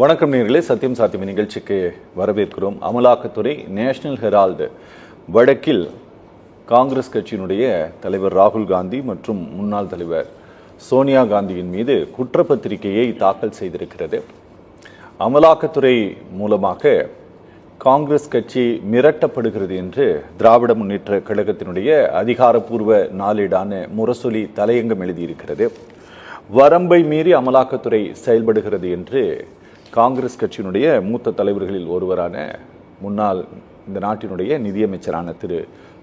வணக்கம் நேர்களே. சத்தியம் சாத்தியம் நிகழ்ச்சிக்கு வரவேற்கிறோம். அமலாக்கத்துறை நேஷனல் ஹெரால்டு வடக்கில் காங்கிரஸ் கட்சியினுடைய தலைவர் ராகுல் காந்தி மற்றும் முன்னாள் தலைவர் சோனியா காந்தியின் மீது குற்றப்பத்திரிகையை தாக்கல் செய்திருக்கிறது. அமலாக்கத்துறை மூலமாக காங்கிரஸ் கட்சி மிரட்டப்படுகிறது என்று திராவிட முன்னேற்ற கழகத்தினுடைய அதிகாரப்பூர்வ நாளேடான முரசொலி தலையங்கம் எழுதியிருக்கிறது. வரம்பை மீறி அமலாக்கத்துறை செயல்படுகிறது என்று காங்கிரஸ் கட்சியினுடைய மூத்த தலைவர்களில் ஒருவரான முன்னாள் இந்த நாட்டினுடைய நிதியமைச்சரான திரு.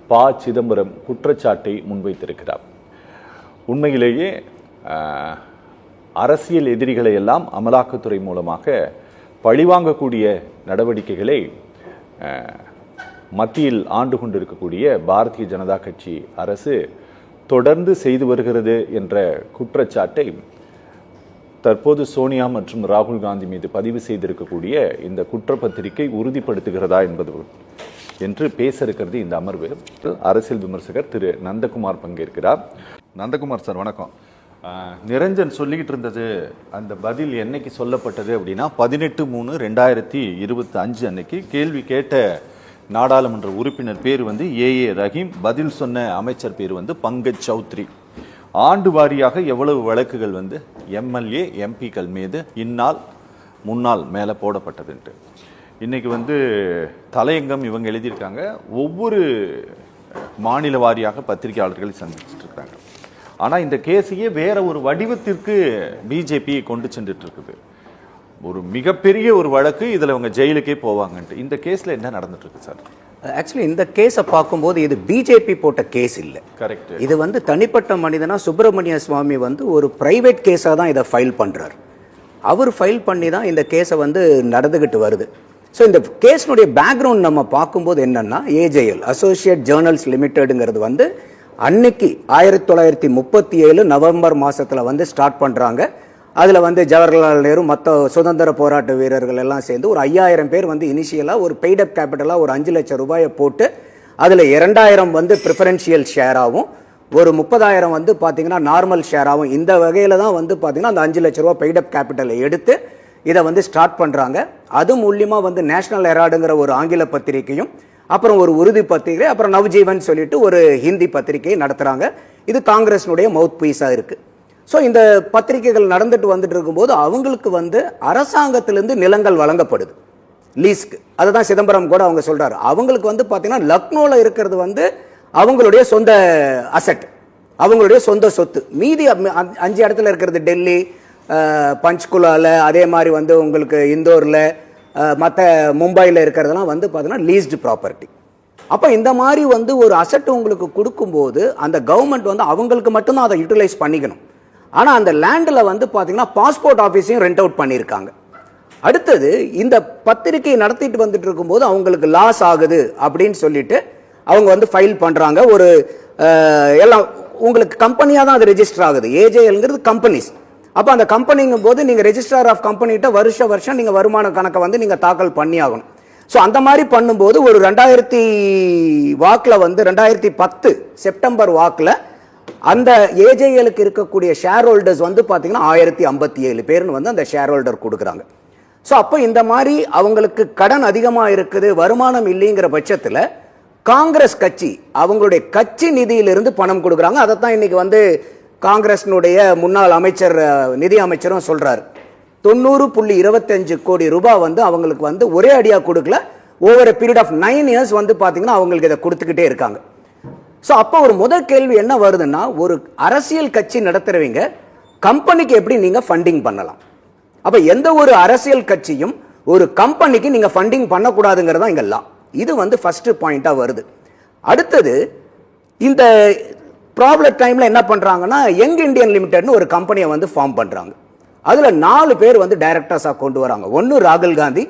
ப. சிதம்பரம் குற்றச்சாட்டை முன்வைத்திருக்கிறார். உண்மையிலேயே அரசியல் எதிரிகளை எல்லாம் அமலாக்கத்துறை மூலமாக பழிவாங்கக்கூடிய நடவடிக்கைகளை மத்தியில் ஆண்டு கொண்டிருக்கக்கூடிய பாரதிய ஜனதா கட்சி அரசு தொடர்ந்து செய்து வருகிறது என்ற குற்றச்சாட்டை தற்போது சோனியா மற்றும் ராகுல் காந்தி மீது பதிவு செய்திருக்கக்கூடிய இந்த குற்றப்பத்திரிகை உறுதிப்படுத்துகிறதா என்பது என்று பேச இருக்கிறது இந்த அமர்வு. அரசியல் விமர்சகர் திரு நந்தகுமார் பங்கேற்கிறார். நந்தகுமார் சார் வணக்கம். நிரஞ்சன் சொல்லிக்கிட்டு இருந்தது அந்த பதில் என்னைக்கு சொல்லப்பட்டது அப்படின்னா பதினெட்டு மூணு ரெண்டாயிரத்தி இருபத்தி அஞ்சு அன்னைக்கு கேள்வி கேட்ட நாடாளுமன்ற உறுப்பினர் பேர் வந்து ஏ. ஏ. ரஹீம் பதில் சொன்ன அமைச்சர் பேர் வந்து பங்கஜ் சௌத்ரி. ஆண்டு வாரியாக எவ்வளவு வழக்குகள் வந்து எம்எல்ஏ எம்பிக்கள் மீது இந்நாள் முன்னாள் மேலே போடப்பட்டதுன்ட்டு இன்றைக்கி வந்து தலையங்கம் இவங்க எழுதியிருக்காங்க. ஒவ்வொரு மாநில வாரியாக பத்திரிகையாளர்களை சந்திச்சிட்ருக்காங்க ஆனால் இந்த கேஸையே வேற ஒரு வடிவத்திற்கு பிஜேபி கொண்டு சென்றுட்டு இருக்குது ஒரு மிகப்பெரிய ஒரு வழக்கு இதில் இவங்க ஜெயிலுக்கே போவாங்கன்ட்டு. இந்த கேஸில் என்ன நடந்துட்டுருக்கு சார்? ஆக்சுவலி இந்த கேஸை பார்க்கும்போது இது பிஜேபி போட்ட கேஸ் இல்லை. கரெக்ட் இது வந்து தனிப்பட்ட மனிதனா சுப்பிரமணிய சுவாமி வந்து ஒரு பிரைவேட் கேஸாக தான் இதை ஃபைல் பண்ணுறார் அவர் ஃபைல் பண்ணி தான் இந்த கேஸை வந்து நடந்துக்கிட்டு வருது. ஸோ இந்த கேஸினுடைய பேக்ரவுண்ட் நம்ம பார்க்கும்போது என்னன்னா ஏஜேஎல் அசோசியேட் ஜேர்னல்ஸ் லிமிடெடுங்கிறது வந்து அன்னைக்கு ஆயிரத்தி தொள்ளாயிரத்தி முப்பத்தி ஏழு நவம்பர் மாசத்துல வந்து ஸ்டார்ட் பண்ணுறாங்க அதில் வந்து ஜவஹர்லால் நேரு மற்ற சுதந்திர போராட்ட வீரர்கள் எல்லாம் சேர்ந்து ஒரு ஐயாயிரம் பேர் வந்து இனிஷியலாக ஒரு பெய்டப் கேபிட்டலாக ஒரு அஞ்சு லட்சம் ரூபாயை போட்டு அதில் இரண்டாயிரம் வந்து ப்ரிஃபரன்ஷியல் ஷேராகவும் ஒரு முப்பதாயிரம் வந்து பார்த்தீங்கன்னா நார்மல் ஷேராகவும் இந்த வகையில் தான் வந்து பார்த்தீங்கன்னா அந்த அஞ்சு லட்ச ரூபா பெய்டப் கேபிட்டலை எடுத்து இதை வந்து ஸ்டார்ட் பண்ணுறாங்க அது மூலியமாக வந்து நேஷனல் ஹெராடுங்கிற ஒரு ஆங்கில பத்திரிகையும் அப்புறம் ஒரு உறுதி பத்திரிகை அப்புறம் நவ்ஜீவன் சொல்லிட்டு ஒரு ஹிந்தி பத்திரிகையை நடத்துகிறாங்க இது காங்கிரஸினுடைய மவுத் பீஸாக இருக்குது ஸோ இந்த பத்திரிகைகள் நடந்துட்டு வந்துட்டு இருக்கும்போது அவங்களுக்கு வந்து அரசாங்கத்திலேருந்து நிலங்கள் வழங்கப்படுது. லீஸ்க்கு அதுதான் சிதம்பரம் கூட அவங்க சொல்கிறாரு அவங்களுக்கு வந்து பார்த்தீங்கன்னா லக்னோவில் இருக்கிறது வந்து அவங்களுடைய சொந்த அசட் அவங்களுடைய சொந்த சொத்து. மீதி அஞ்சு- அஞ்சு இடத்துல இருக்கிறது டெல்லி பஞ்ச்குலாவில் அதே மாதிரி வந்து உங்களுக்கு இந்தோரில் மற்ற மும்பையில் இருக்கிறதெல்லாம் வந்து பார்த்தீங்கன்னா லீஸ்டு ப்ராப்பர்ட்டி அப்போ இந்த மாதிரி வந்து ஒரு அசட் உங்களுக்கு கொடுக்கும்போது அந்த கவர்மெண்ட் வந்து அவங்களுக்கு மட்டும்தான் அதை யூட்டிலைஸ் பண்ணிக்கணும். ஆனால் அந்த லேண்டில் வந்து பார்த்தீங்கன்னா பாஸ்போர்ட் ஆஃபீஸையும் ரெண்ட் அவுட் பண்ணியிருக்காங்க அடுத்தது இந்த பத்திரிகை நடத்திட்டு வந்துட்டு இருக்கும்போது அவங்களுக்கு லாஸ் ஆகுது அப்படின்னு சொல்லிட்டு அவங்க வந்து ஃபைல் பண்ணுறாங்க ஒரு எல்லாம் உங்களுக்கு கம்பெனியாக தான் அது ரெஜிஸ்டர் ஆகுது. ஏஜேஎல்ங்கிறது கம்பெனிஸ் அப்போ அந்த கம்பெனிங்கும் போது நீங்கள் ரெஜிஸ்ட்ரார் ஆஃப் கம்பெனிகிட்ட வருஷ வருஷம் நீங்கள் வருமான கணக்கை வந்து நீங்கள் தாக்கல் பண்ணி ஆகணும் ஸோ அந்த மாதிரி பண்ணும்போது ஒரு ரெண்டாயிரத்தி வாக்கில் வந்து ரெண்டாயிரத்தி பத்து செப்டம்பர் வாக்கில் அந்த ஏஜேஎலுக்கு இருக்கக்கூடிய ஷேர் ஹோல்டர்ஸ் வந்து பார்த்தீங்கன்னா ஆயிரத்தி ஐம்பத்தி ஏழு பேர்னு வந்து அந்த ஷேர் ஹோல்டர் கொடுக்குறாங்க. ஸோ அப்போ இந்த மாதிரி அவங்களுக்கு கடன் அதிகமாக இருக்குது வருமானம் இல்லைங்கிற பட்சத்தில் காங்கிரஸ் கட்சி அவங்களுடைய கட்சி நிதியிலிருந்து பணம் கொடுக்குறாங்க. அதைத்தான் இன்றைக்கி வந்து காங்கிரஸினுடைய முன்னாள் அமைச்சர் நிதி அமைச்சரும் சொல்கிறார் தொண்ணூறு புள்ளி இருபத்தஞ்சு கோடி ரூபாய் வந்து அவங்களுக்கு வந்து ஒரே அடியாக கொடுக்கல. Over period of nine years வந்து பார்த்தீங்கன்னா அவங்களுக்கு இதை கொடுத்துக்கிட்டே இருக்காங்க. ஸோ அப்போ ஒரு முதல் கேள்வி என்ன வருதுன்னா ஒரு அரசியல் கட்சி நடத்துகிறவங்க கம்பெனிக்கு எப்படி நீங்கள் ஃபண்டிங் பண்ணலாம்? அப்போ எந்த ஒரு அரசியல் கட்சியும் ஒரு கம்பெனிக்கு நீங்கள் ஃபண்டிங் பண்ணக்கூடாதுங்கிறதா இங்கே லா இது வந்து ஃபஸ்ட்டு பாயிண்ட்டாக வருது. அடுத்தது இந்த ப்ராப்ளம் டைமில் என்ன பண்ணுறாங்கன்னா யங் இந்தியன் லிமிடெட்னு ஒரு கம்பெனியை வந்து ஃபார்ம் பண்ணுறாங்க அதில் நாலு பேர் வந்து டைரக்டர்ஸாக கொண்டு வராங்க. ஒன்று ராகுல் காந்தி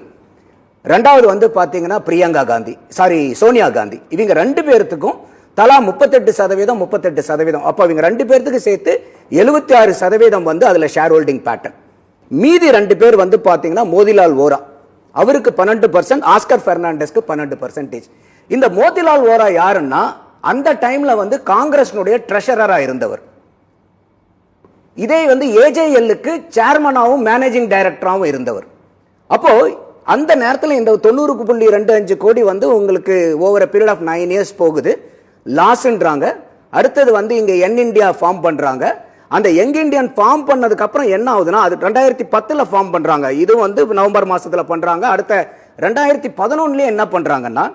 ரெண்டாவது வந்து பார்த்தீங்கன்னா பிரியங்கா காந்தி சாரி சோனியா காந்தி. இவங்க ரெண்டு பேர்த்துக்கும் தலா முப்பத்தெட்டு சதவீதம் முப்பத்தெட்டு சதவீதம். அப்போ இவங்க ரெண்டு பேர்த்துக்கு சேர்த்து எழுபத்தி ஆறு சதவீதம் வந்து அதில் ஷேர் ஹோல்டிங் பேட்டர்ன் மீதி ரெண்டு பேர் வந்து பார்த்தீங்கன்னா மோதிலால் ஓரா அவருக்கு பன்னெண்டு பர்சன்ட் ஆஸ்கர் பெர்னாண்டஸ்க்கு பன்னெண்டு பர்சன்டேஜ் இந்த மோதிலால் ஓரா யாருன்னா அந்த டைமில் வந்து காங்கிரஸ்னுடைய ட்ரெஷரராக இருந்தவர். இதே வந்து ஏஜேஎல்லுக்கு சேர்மனாகவும் மேனேஜிங் டைரக்டராகவும் இருந்தவர். அப்போது அந்த நேரத்தில் இந்த தொண்ணூறுக்கு புள்ளி ரெண்டு அஞ்சு கோடி வந்து உங்களுக்கு over period of nine years போகுது. லாஸ்ன்றாங்க. அடுத்தது வந்து இங்கே என் இண்டியா ஃபார்ம் பண்ணுறாங்க அந்த யங் இண்டியன் ஃபார்ம் பண்ணதுக்கப்புறம் என்ன ஆகுதுன்னா அது ரெண்டாயிரத்தி பத்தில் ஃபார்ம் பண்ணுறாங்க இது வந்து நவம்பர் மாதத்தில் பண்ணுறாங்க அடுத்த ரெண்டாயிரத்தி பதினொன்னுலேயே என்ன பண்ணுறாங்கன்னா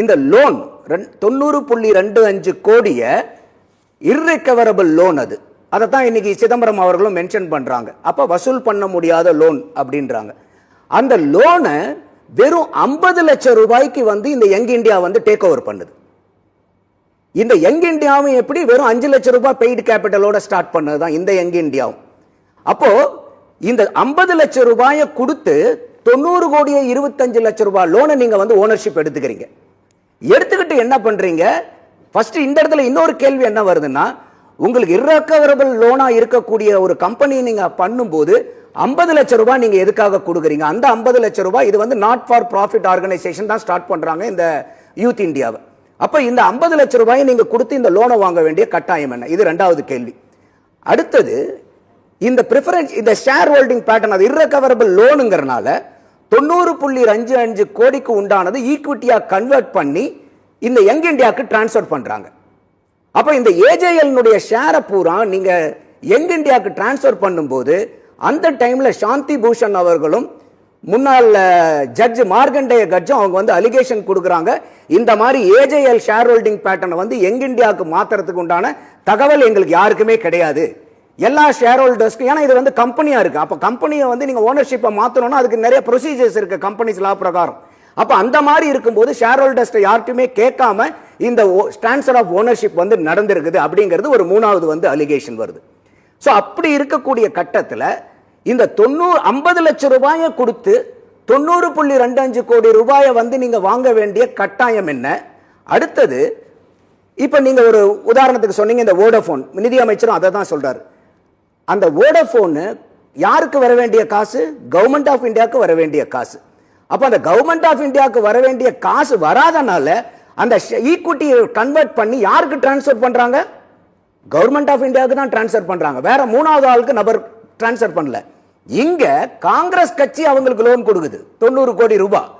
இந்த லோன் ரெண் தொண்ணூறு புள்ளி ரெண்டு அஞ்சு கோடியை இர்ரெக்கவரபிள் லோன் அது. அதை தான் இன்றைக்கி சிதம்பரம் அவர்களும் மென்ஷன் பண்ணுறாங்க அப்போ வசூல் பண்ண முடியாத லோன் அப்படின்றாங்க. அந்த லோனை வெறும் ஐம்பது லட்சம் ரூபாய்க்கு வந்து இந்த யங் இண்டியா வந்து டேக் ஓவர் பண்ணுது. இந்த யங் இந்தியாவும் எப்படி வெறும் அஞ்சு லட்சம் ரூபாய் பெய்டு கேபிட்டலோட ஸ்டார்ட் பண்ணது தான் இந்த யங் இந்தியாவும். அப்போ இந்த ஐம்பது லட்சம் ரூபாயை கொடுத்து தொண்ணூறு கோடியே இருபத்தஞ்சு லட்சம் ரூபாய் லோனை நீங்கள் வந்து ஓனர்ஷிப் எடுத்துக்கிறீங்க. எடுத்துக்கிட்டு என்ன பண்ணுறீங்க ஃபர்ஸ்ட் இந்த இடத்துல இன்னொரு கேள்வி என்ன வருதுன்னா உங்களுக்கு irrecoverable லோனாக இருக்கக்கூடிய ஒரு கம்பெனி நீங்கள் பண்ணும்போது ஐம்பது லட்சம் ரூபாய் நீங்கள் எதுக்காக கொடுக்குறீங்க? அந்த ஐம்பது லட்சம் ரூபாய் இது வந்து நாட் ஃபார் ப்ராஃபிட் ஆர்கனைசேஷன் தான் ஸ்டார்ட் பண்ணுறாங்க இந்த யூத் இந்தியாவை. அப்போ இந்த ஐம்பது லட்சம் ரூபாயை நீங்கள் கொடுத்து இந்த லோனை வாங்க வேண்டிய கட்டாயம் என்ன? இது ரெண்டாவது கேள்வி. அடுத்தது இந்த ப்ரிஃபரன்ஸ் இந்த ஷேர் ஹோல்டிங் பேட்டர்ன் அது irrecoverable லோனுங்கிறனால தொண்ணூறு புள்ளி அஞ்சு அஞ்சு கோடிக்கு உண்டானது ஈக்விட்டியாக கன்வெர்ட் பண்ணி இந்த யங் இண்டியாவுக்கு டிரான்ஸ்ஃபர் பண்ணுறாங்க அப்போ இந்த ஏஜேஎல்னுடைய ஷேரை பூரா நீங்கள் யங் இண்டியாவுக்கு டிரான்ஸ்ஃபர் பண்ணும்போது அந்த டைமில் சாந்தி பூஷன் அவர்களும் முன்னாள் ஜட்ஜ் மார்கண்டேய ஜட்ஜும் அவங்க வந்து அலிகேஷன் கொடுக்குறாங்க. இந்த மாதிரி ஏஜேஎல் ஷேர் ஹோல்டிங் பேட்டர்னை வந்து எங் இந்தியாவுக்கு மாத்துறதுக்கு உண்டான தகவல் எங்களுக்கு யாருக்குமே கிடையாது. எல்லா ஷேர் ஹோல்டர்ஸ்க்கும் ஏன்னா இது வந்து கம்பெனியாக இருக்குது அப்போ கம்பெனியை வந்து நீங்கள் ஓனர்ஷிப்பை மாற்றணும்னா அதுக்கு நிறைய ப்ரொசீஜர்ஸ் இருக்குது கம்பெனிஸ் லா பிரகாரம். அப்போ அந்த மாதிரி இருக்கும்போது ஷேர் ஹோல்டர்ஸ்ட்டை யார்ட்டுமே கேட்காம இந்த ட்ரான்ஸ்ஃபர் ஆஃப் ஓனர்ஷிப் வந்து நடந்திருக்குது அப்படிங்கிறது ஒரு மூணாவது வந்து அலிகேஷன் வருது. ஸோ அப்படி இருக்கக்கூடிய கட்டத்தில் இந்த தொண்ணூறு ஐம்பது லட்சம் ரூபாயை கொடுத்து தொண்ணூறு புள்ளி ரெண்டு அஞ்சு கோடி ரூபாயை வந்து நீங்கள் வாங்க வேண்டிய கட்டாயம் என்ன? அடுத்தது இப்போ நீங்கள் ஒரு உதாரணத்துக்கு சொன்னீங்க இந்த வோடஃபோன் நிதி அமைச்சரும் அதை தான் சொல்கிறார் அந்த ஓடோஃபோனு யாருக்கு வர வேண்டிய காசு? கவர்மெண்ட் ஆஃப் இந்தியாவுக்கு வர வேண்டிய காசு. அப்போ அந்த கவர்மெண்ட் ஆஃப் இந்தியாவுக்கு வர வேண்டிய காசு வராதனால அந்த ஈக்குவிட்டியை கன்வெர்ட் பண்ணி யாருக்கு டிரான்ஸ்ஃபர் பண்ணுறாங்க கவர்மெண்ட் ஆஃப் இந்தியாவுக்கு தான் டிரான்ஸ்ஃபர் பண்ணுறாங்க வேற மூணாவது ஆளுக்கு நபர் டிரான்ஸ்ஃபர் பண்ணல. இங்க காங்கிரஸ் கட்சி அவங்களுக்கு லோன் கொடுக்குது. தொண்ணூறு கோடி ரூபாய்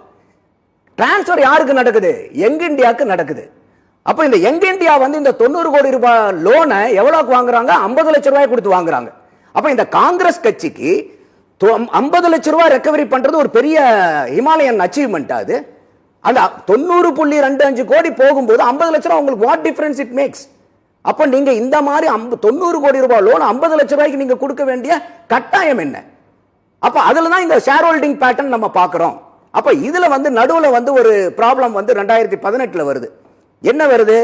டிரான்ஸ்ஃபர் யாருக்கு நடக்குது? எங்க இந்தியாவுக்கு நடக்குது. அப்ப இந்த எங்க இந்தியா வந்து இந்த தொண்ணூறு கோடி ரூபாய் லோனை எவ்வளவுக்கு வாங்குறாங்க? ஐம்பது லட்சம் ரூபாய் கொடுத்து வாங்குறாங்க. அப்ப இந்த காங்கிரஸ் கட்சிக்கு ஐம்பது லட்சம் ரூபாய் ரெக்கவரி பண்றது ஒரு பெரிய ஹிமாலயன் அச்சீவ்மெண்ட் அது. அந்த தொண்ணூறு புள்ளி ரெண்டு அஞ்சு கோடி போகும்போது ஐம்பது லட்சம் ரூபாய் உங்களுக்கு வாட் டிஃபரன்ஸ் இட் மேக்ஸ் அப்ப நீங்க இந்த மாதிரி தொண்ணூறு கோடி ரூபாய் லோன் ஐம்பது லட்சம் ரூபாய்க்கு நீங்க கொடுக்க வேண்டிய கட்டாயம் என்ன? அப்போ அதில் தான் இந்த ஷேர் ஹோல்டிங் பேட்டர்ன் நம்ம பார்க்குறோம். அப்போ இதில் வந்து நடுவில் வந்து ஒரு ப்ராப்ளம் வந்து ரெண்டாயிரத்தி பதினெட்டில் வருது. என்ன வருது?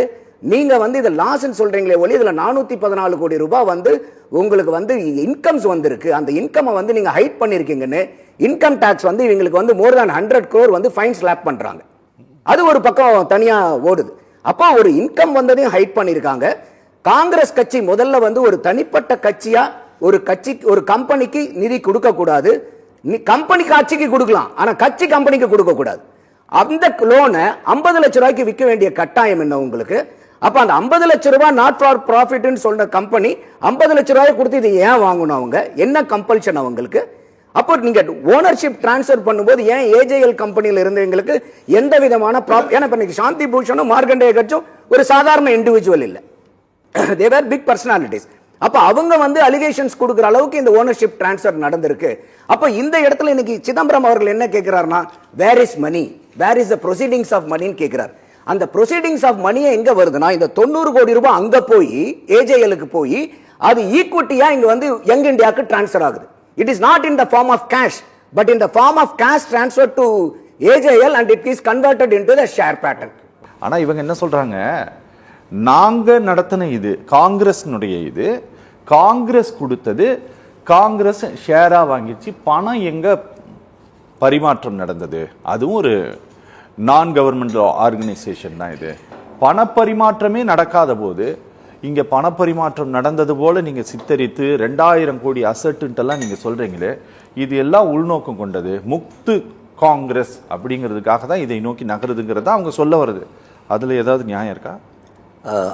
நீங்கள் வந்து இதை லாஸ்ன்னு சொல்கிறீங்களே ஒளி இதில் நானூற்றி பதினாலு கோடி ரூபாய் வந்து உங்களுக்கு வந்து இன்கம்ஸ் வந்திருக்கு. அந்த இன்கம்மை வந்து நீங்கள் ஹைட் பண்ணிருக்கீங்கன்னு இன்கம் டேக்ஸ் வந்து இவங்களுக்கு வந்து மோர் தேன் ஹண்ட்ரட் க்ரோர் வந்து ஃபைன் ஸ்லாப் பண்ணுறாங்க அது ஒரு பக்கம் தனியாக ஓடுது. அப்போ ஒரு இன்கம் வந்ததையும் ஹைட் பண்ணியிருக்காங்க காங்கிரஸ் கட்சி முதல்ல வந்து ஒரு தனிப்பட்ட கட்சியாக ஒரு கட்சி ஒரு கம்பெனிக்கு நிதி கொடுக்கக்கூடாது. கம்பெனி கட்சிக்கு கொடுக்கலாம் ஆனால் கட்சி கம்பெனிக்கு கொடுக்கக்கூடாது. அந்த லோனை ஐம்பது லட்சம் ரூபாய்க்கு விற்க வேண்டிய கட்டாயம் என்ன உங்களுக்கு? அப்போ அந்த ஐம்பது லட்சம் ரூபாய் நாட் ஃபார் ப்ராஃபிட்னு சொன்ன கம்பெனி ஐம்பது லட்சம் ரூபாய் கொடுத்து இது ஏன் வாங்கணும் அவங்க? என்ன கம்பல்ஷன் அவங்களுக்கு? அப்போ நீங்க ஓனர்ஷிப் டிரான்ஸ்ஃபர் பண்ணும்போது ஏன் ஏஜேஎல் கம்பெனியில் இருந்தவங்களுக்கு எந்த விதமான ப்ராப் ஏன்னா இப்போ இன்றைக்கி சாந்தி பூஷனும் மார்க்கண்டேய கட்சும் ஒரு சாதாரண இண்டிவிஜுவல் இல்லை. தேவர் பிக் பர்சனாலிட்டிஸ் அப்போ அவங்க வந்து அலிகேஷன்ஸ் கொடுக்குற அளவுக்கு இந்த ஓனர்ஷிப் டிரான்ஸ்ஃபர் நடந்திருக்கு. அப்போ இந்த இடத்துல இன்னைக்கு சிதம்பரம் அவர்கள் என்ன கேட்குறாருன்னா where is money where is the proceedings of மணின்னு கேட்குறாரு. அந்த ப்ரொசீடிங்ஸ் ஆஃப் மணியை எங்கே வருதுன்னா இந்த தொண்ணூறு கோடி ரூபாய் அங்கே போய் ஏஜேஎலுக்கு போய் அது ஈக்குவிட்டியாக இங்கே வந்து யங் இந்தியாவுக்கு டிரான்ஸ்ஃபர் ஆகுது. It is not in the form of cash but in the form of cash transfer to AJL and it is converted into the share pattern ஆனால் இவங்க என்ன சொல்கிறாங்க நாங்கள் நடத்தின இது காங்கிரஸ்னுடைய இது காங்கிரஸ் கொடுத்தது. காங்கிரஸ் ஷேராக வாங்கிச்சு பணம் எங்கே பரிமாற்றம் நடந்தது? அதுவும் ஒரு நான் கவர்மெண்ட் ஆர்கனைசேஷன் தான் இது. பணப்பரிமாற்றமே நடக்காத போது இங்கே பணப்பரிமாற்றம் நடந்தது போல் நீங்கள் சித்தரித்து ரெண்டாயிரம் கோடி அசட்டுன்ட்டெல்லாம் நீங்கள் சொல்கிறீங்களே இது எல்லாம் உள்நோக்கம் கொண்டது. முக்து காங்கிரஸ் அப்படிங்கிறதுக்காக தான் இதை நோக்கி நகருதுங்கிறத அவங்க சொல்ல வருது அதில் ஏதாவது நியாயம் இருக்கா?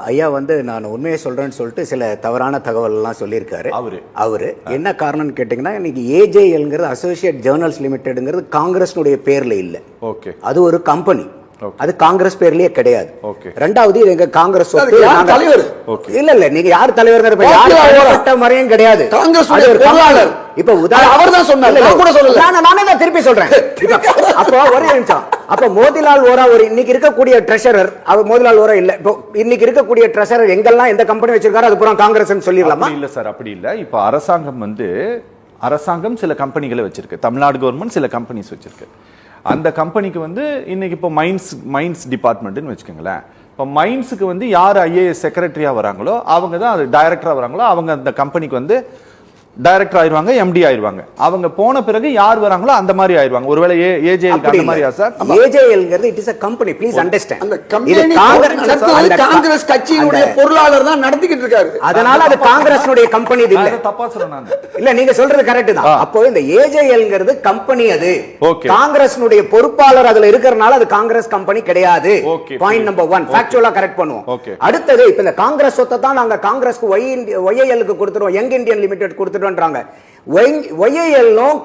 ஐயா வந்து நான் உண்மையை சொல்றேன்னு சொல்லிட்டு சில தவறான தகவல் எல்லாம் சொல்லியிருக்காரு. அவரு. அவரு. என்ன காரணம்னு கேட்டிங்கன்னா இன்னைக்கு ஏஜேஎல்ங்கிறது அசோசியேட் ஜேர்னல்ஸ் லிமிடெட்ங்கிறது காங்கிரஸ்னுடைய பேர்ல இல்லை. ஓகே. அது ஒரு கம்பெனி. அது காங்கிரஸ் பேர்லயே கிடையாது. ரெண்டாவது இது எங்க காங்கிரஸ் தலைவர்? இல்ல இல்ல நீங்க யார் தலைவர் முறையும் கிடையாது. காங்கிரஸ். இப்ப உதாரணம் அது அவர்தான் சொன்னார். கூட சொல்லல. நான் நானே தான் திருப்பி சொல்றேன். அப்போ ஒரே நிமிஷம். அப்ப மோதிலால் ஓரா ஒரு இன்னைக்கு இருக்கக்கூடிய ட்ரெஷரர் அவர் மோதிலால் ஓரா இல்ல. இப்போ இன்னைக்கு இருக்கக்கூடிய ட்ரெஷரர் எங்கெல்லாம் எந்த கம்பெனி வச்சிருக்காரோ அது பூரா காங்கிரஸ் சொல்லிடலாமா? இல்ல சார் அப்படி இல்ல. இப்போ அரசாங்கம் வந்து அரசாங்கம் சில கம்பெனிகளை வச்சிருக்கு. தமிழ்நாடு கவர்மெண்ட் சில கம்பெனிஸ் வச்சிருக்கு. அந்த கம்பெனிக்கு வந்து இன்னைக்கு இப்போ மைன்ஸ் மைன்ஸ் டிபார்ட்மெண்ட்னு வச்சுக்கோங்களேன். இப்போ மைன்ஸுக்கு வந்து யார் ஐஏஎஸ் செக்ரட்டரியாக வராங்களோ அவங்க தான் அது டைரக்டராக வராங்களோ அவங்க அந்த கம்பெனிக்கு வந்து டைரக்டர் ஆயிருவாங்க எம்டி ஆயிருவாங்க. அவங்க போன பிறகு யார் வராங்களோ அந்த மாதிரி ஆயிருவாங்க. ஒருவேளை ஏ ஏஜே அப்படி அந்த மாதிரியா sir ஏஜேஎல்ங்கிறது it is a company. Please understand அந்த கம்பெனி நடத்துவது காங்கிரஸ் கட்சியினுடைய பொருளாளர் தான் நடத்திக்கிட்டு இருக்காரு. அதனால அது காங்கிரஸ்னுடைய கம்பெனி இது இல்ல. தப்பா சொல்றேன் நான். இல்ல நீங்க சொல்றது கரெக்ட் தான். அப்போ இந்த ஏஜேஎல்ங்கிறது கம்பெனி அது. காங்கிரஸ்னுடைய பொறுப்பாளர் அதுல இருக்கறனால அது காங்கிரஸ் கம்பெனி கிடையாது. பாயிண்ட். நம்பர் ஒன் ஃபேக்சுவலா கரெக்ட் பண்ணுவோம். அடுத்தது இப்ப இந்த காங்கிரஸ் சொத்தை தான் நாங்க காங்கிரஸ்க்கு ஒய் ஒய்ஏஎல்க்கு கொடுத்துருவோம். யங் இந்தியன் லிமிடெட்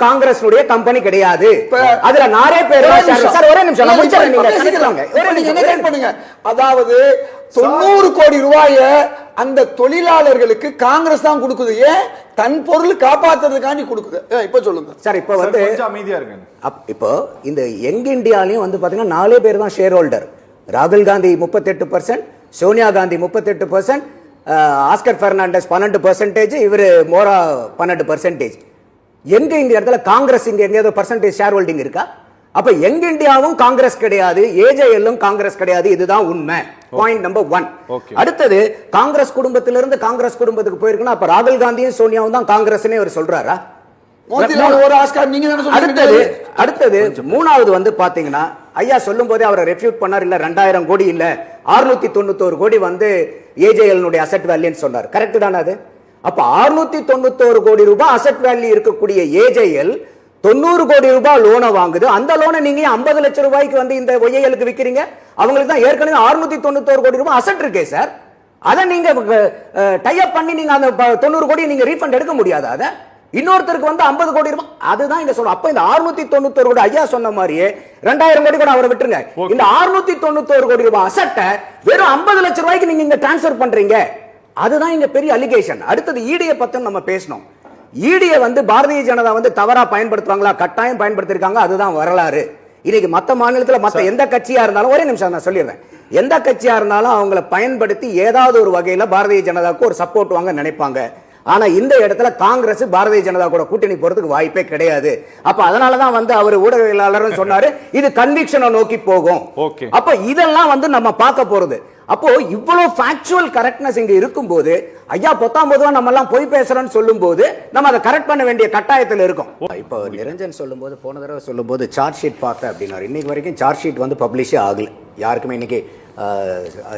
காங்கிரஸ்னுடைய கம்பெனி கிடையாது. அதுல நாரே பேர் சார் ஒரே நிமிஷம் பண்ணுங்க அதாவது தொண்ணூறு கோடி ரூபாய அந்த தொழிலாளர்களுக்கு காங்கிரஸ் தான் கொடுக்குது. ஏன்? தன் பொருள் காப்பாத்துறதுக்காண்டி கொடுக்குது. இப்ப சொல்லுங்க. சார் இப்போ வந்து அமைதியா இருங்க. அப் இப்போ இந்த யங் இந்தியாலையும் வந்து பாத்தீங்கன்னா நாலே பேர் தான் ஷேர் ஹோல்டர் ராகுல் காந்தி முப்பத்தெட்டு பர்சன்ட் சோனியா காந்தி முப்பத்தெட்டு பர்சன்ட் ஆஸ்கர் பெர்னாண்டஸ் பன்னெண்டு பர்சன்டேஜ் இவர் மோரா பன்னெண்டு பர்சன்டேஜ் எங்க இந்த இடத்துல காங்கிரஸ் இங்க எங்கேயாவது பர்சன்டேஜ் ஷேர் ஹோல்டிங் இருக்கா? அப்ப எங் இந்தியாவும் காங்கிரஸ் கிடையாது ஏஜேஎல்லும் காங்கிரஸ் கிடையாது இதுதான் உண்மை. Point number one. அடுத்தது காங்கிரஸ் குடும்பத்திலிருந்து காங்கிரஸ் குடும்பத்துக்கு போயிருக்குன்னா அப்ப ராகுல் காந்தியும் சோனியாவும் தான் காங்கிரஸ்னே அவர் சொல்றாரா? ஒரு ஆஸ்கார் அடுத்தது அடுத்தது மூணாவது வந்து பாத்தீங்கன்னா ஐயா சொல்லும் போதே அவரை ரெஃப்யூட் பண்ணார் இல்லை ரெண்டாயிரம் கோடி இல்லை. 691 தொண்ணூத்தோரு கோடி வந்து ஏஜேஎல்னுடைய அசெட் வேல்யூன்னு சொன்னார். கரெக்ட் தானே அது? அப்போ 691 தொண்ணூத்தோரு கோடி ரூபாய் அசெட் வேல்யூ இருக்கக்கூடிய ஏஜேஎல் தொண்ணூறு கோடி ரூபாய் லோனை வாங்குது. அந்த லோனை நீங்க ஐம்பது லட்சம் ரூபாய்க்கு வந்து இந்த ஒய்ஏஎலுக்கு விற்கிறீங்க அவங்களுக்கு தான் ஏற்கனவே 691 தொண்ணூத்தோரு கோடி ரூபாய் அசெட் இருக்கே சார் அதை நீங்க டைப் பண்ணி நீங்க அந்த தொண்ணூறு கோடி நீங்க ரீஃபண்ட் எடுக்க முடியாது அதை? இன்னொருத்தருக்கு வந்து 50 கோடி ரூபாய் அதுதான் இங்க சொல்றோம். அப்ப இந்த 691 தொண்ணூத்தோரு கோடி ஐயா சொன்ன மாதிரியே ரெண்டாயிரம் கோடி கூட அவரை விட்டுருங்க. இந்த 691 தொண்ணூத்தோரு கோடி ரூபாய் அசட்டை வெறும் 50 லட்சம் ரூபாய்க்கு நீங்க இங்க டிரான்ஸ்ஃபர் பண்றீங்க. அதுதான் இங்க பெரிய அலிகேஷன் அடுத்தது ஈடியை பத்தி நம்ம பேசணும். ஈடியை வந்து பாரதிய ஜனதா வந்து தவறா பயன்படுத்துவாங்களா கட்டாயம் பயன்படுத்திருக்காங்க. அதுதான் வரலாறு. இன்னைக்கு மத்த மாநிலத்துல மத்த எந்த கட்சியா இருந்தாலும் ஒரே நிமிஷம் நான் சொல்லிடுறேன். எந்த கட்சியா இருந்தாலும் அவங்கள பயன்படுத்தி ஏதாவது ஒரு வகையில பாரதிய ஜனதாவுக்கு ஒரு சப்போர்ட் வாங்க நினைப்பாங்க. ஆனா இந்த இடத்துல காங்கிரஸ் பாரதிய ஜனதா கூட கூட்டணி போறதுக்கு வாய்ப்பே கிடையாது. அப்ப அதனாலதான் வந்து அவர் ஊடகவியலாளரும் சொன்னாரு இது கன்விக்ஷனை நோக்கி போகும். அப்ப இதெல்லாம் வந்து நம்ம பார்க்க போறது. அப்போ இவ்வளவு ஃபேக்சுவல் கரெக்ட்னஸ் இங்க இருக்கும்போது ஐயா பொத்தாம் பொதுவா நம்ம எல்லாம் பொய் பேசுறோம்னு சொல்லும்போது நம்ம அதை கரெக்ட் பண்ண வேண்டிய கட்டாயத்தில் இருக்கும். இப்போ நிரஞ்சன் சொல்லும்போது போன தடவை சொல்லும்போது சார்ஜ் ஷீட் பார்த்தேன் அப்படின்னாரு. இன்னைக்கு வரைக்கும் சார்ஜ் ஷீட் வந்து பப்ளிஷே ஆகல. யாருக்குமே இன்னைக்கு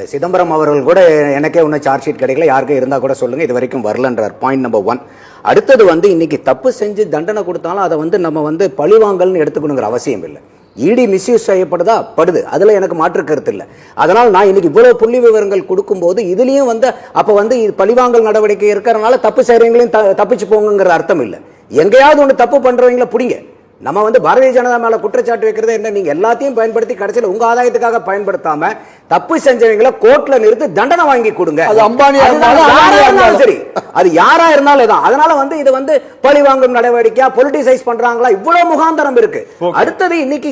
சிதம்பரம் அவர்கள் கூட எனக்கே ஒன்றும் சார்ஜ் ஷீட் கிடைக்கல. யாருக்கும் இருந்தால் கூட சொல்லுங்கள் இது வரைக்கும் வரலன்றார். பாயிண்ட் நம்பர் ஒன் அடுத்தது வந்து இன்றைக்கி தப்பு செஞ்சு தண்டனை கொடுத்தாலும் அதை வந்து நம்ம வந்து பழிவாங்கல்னு எடுத்துக்கணுங்கிற அவசியம் இல்லை. இடி மிஸ்யூஸ் செய்யப்படுதா? படுது. அதில் எனக்கு மாற்று கருத்து இல்லை. அதனால் நான் இன்னைக்கு இவ்வளோ புள்ளி விவரங்கள் கொடுக்கும்போது இதுலேயும் வந்து அப்போ வந்து இது பழிவாங்கல் நடவடிக்கை இருக்கிறனால தப்பு செய்கிறவங்களையும் த- தப்பிச்சு போங்கிற அர்த்தம் இல்லை. எங்கேயாவது ஒன்று தப்பு பண்ணுறவங்கள பிடிங்க. நம்ம வந்து பாரதிய ஜனதா மேல குற்றச்சாட்டு வைக்கிறது என்ன? நீங்க எல்லாத்தையும் பயன்படுத்தி கடைசியில் உங்க ஆதாயத்துக்காக பயன்படுத்தாம தப்பு செஞ்சவங்கள கோர்ட்ல நிறுத்தி தண்டனை வாங்கி கொடுங்க. அது அதுதான் இருந்தாலும். சரி. அது யாரா இருந்தாலும் தான் அதனால வந்து இது வந்து பழி வாங்கும் நடவடிக்கையா பொலிட்டிசைஸ் பண்றாங்களா? இவ்வளவு முகாந்தரம் இருக்கு. அடுத்தது இன்னைக்கு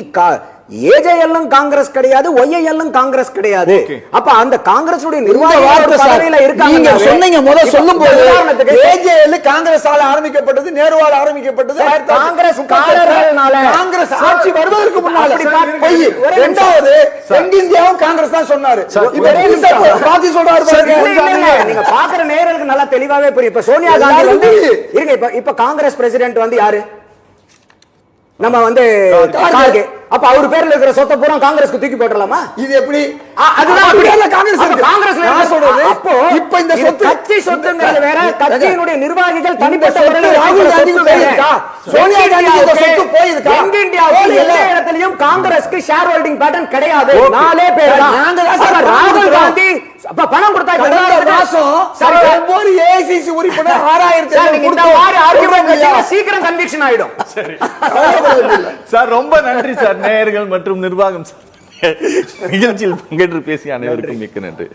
ஏஜேஎல்லும் காங்கிரஸ் கிடையாது ஒய்ஏஎல்லும் காங்கிரஸ் கிடையாது. அப்ப அந்த காங்கிரஸ் நீங்க சொன்னீங்க முதல்ல இப்ப சொல்லும் போது ஏஜேஎல் காங்கிரஸால ஆரம்பிக்கப்பட்டது நேருவால் ஆரம்பிக்கப்பட்டது காங்கிரஸ். காங்கிரஸ் ஆட்சி வருவதற்கு முன்னால பொய். இரண்டாவது இந்தியாவும் காங்கிரஸ் தான் சொன்னாரு. பாத்தி சொல்றாரு. நீங்க பாக்குற நேயர்களுக்கு நல்லா தெளிவாவே புரியும் இப்ப சோனியா காந்தி வந்து. இருங்க இப்ப இப்ப காங்கிரஸ் பிரசிடென்ட் வந்து யாரு நம்ம வந்து கார்கே. அப்ப அவர் பேர்ல இருக்கிற சொத்தை பூரா காங்கிரஸ்க்கு தூக்கி போட்டுறலாமா இது எப்படி அதுதான் அப்படி அப்படி. இல்ல, காங்கிரஸ். காங்கிரஸ்ல இருக்கு. சொல்றது அப்போ இப்ப இந்த சொத்து கட்சி சொத்துங்கிறது வேற கட்சியினுடைய நிர்வாகிகள் தனிப்பட்ட ராகுல் வேற. போயிருக்கா? சோனியா காந்திக்கு இந்த சொத்து போயிருக்கா? இந்தியாவுக்கு போகலையே. எல்லா இடத்துலயும் காங்கிரஸ்க்கு ஷேர் ஹோல்டிங் பேட்டர்ன் கிடையாது. நாலே பேர் நாங்க ராகுல். காந்தி அப்ப பணம் கொடுத்தா கடந்த மாசம் சார் ஒவ்வொரு ஏஐசிசி உறுப்பினர் ஆறாயிரத்தி இந்த மாதிரி ஆர்குமெண்ட் வச்சீங்கன்னா சீக்கிரம் கன்விக்ஷன் ஆயிடும். சார். ரொம்ப நன்றி சார். நேயர்கள் மற்றும் நிர்வாகம் சார். நிகழ்ச்சியில் பங்கேற்று பேசிய அனைவருக்கும் மிக்க நன்றி.